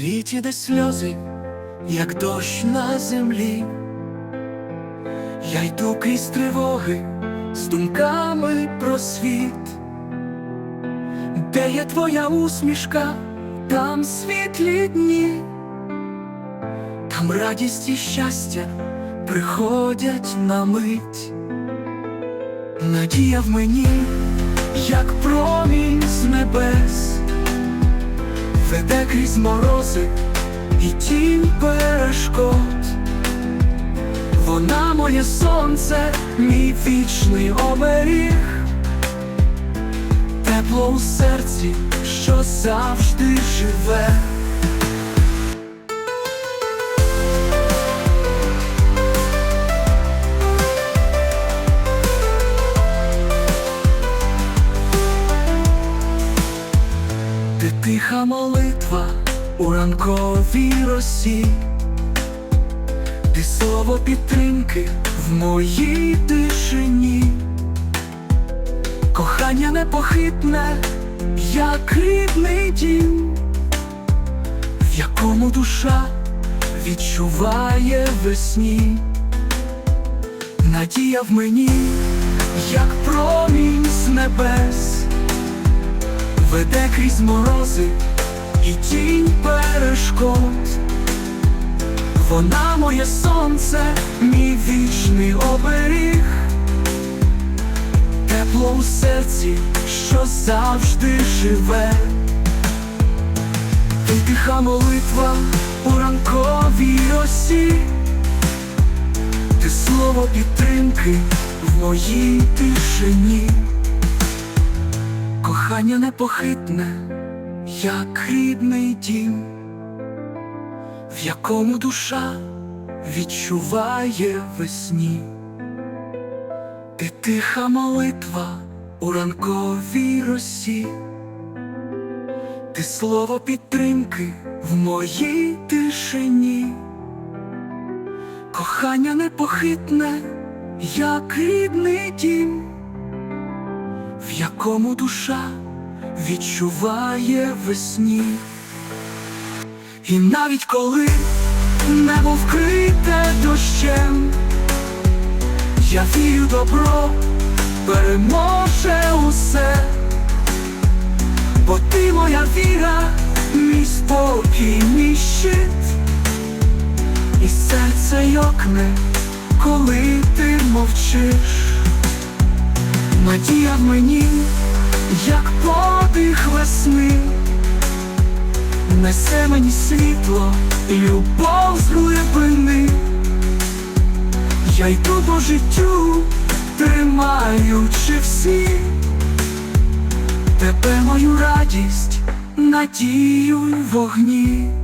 світі, де сльози, як дощ на землі. Я йду крізь тривоги з думками про світ, де є твоя усмішка, там світлі дні, там радість і щастя приходять на мить. Надія в мені, як промінь з небес, веде крізь морози і тінь перешкод. Вона моє сонце, мій вічний оберіг, тепло у серці, що завжди живе. Тиха молитва у ранковій росі, ти слово підтримки в моїй тишині, кохання непохитне, як рідний дім, в якому душа відчуває весні, надія в мені, як промінь веде крізь морози і тінь перешкод. Вона моє сонце, мій вічний оберіг, тепло у серці, що завжди живе. Ти тиха молитва у ранковій росі, ти слово підтримки в моїй тишині. Кохання непохитне, як рідний дім, в якому душа відчуває весні, ти тиха молитва у ранковій росі, ти слово підтримки в моїй тишині, кохання непохитне, як рідний дім в якому душа відчуває весні. І навіть коли небо вкрите дощем, я вірю добро переможе усе, бо ти моя віра, мій спокій, мій щит, і серце йокне, коли ти мовчиш. Мені, як подих весни, несе мені світло і любов з глибини. Я йду по життю, тримаючи всі тебе мою радість, надію вогні.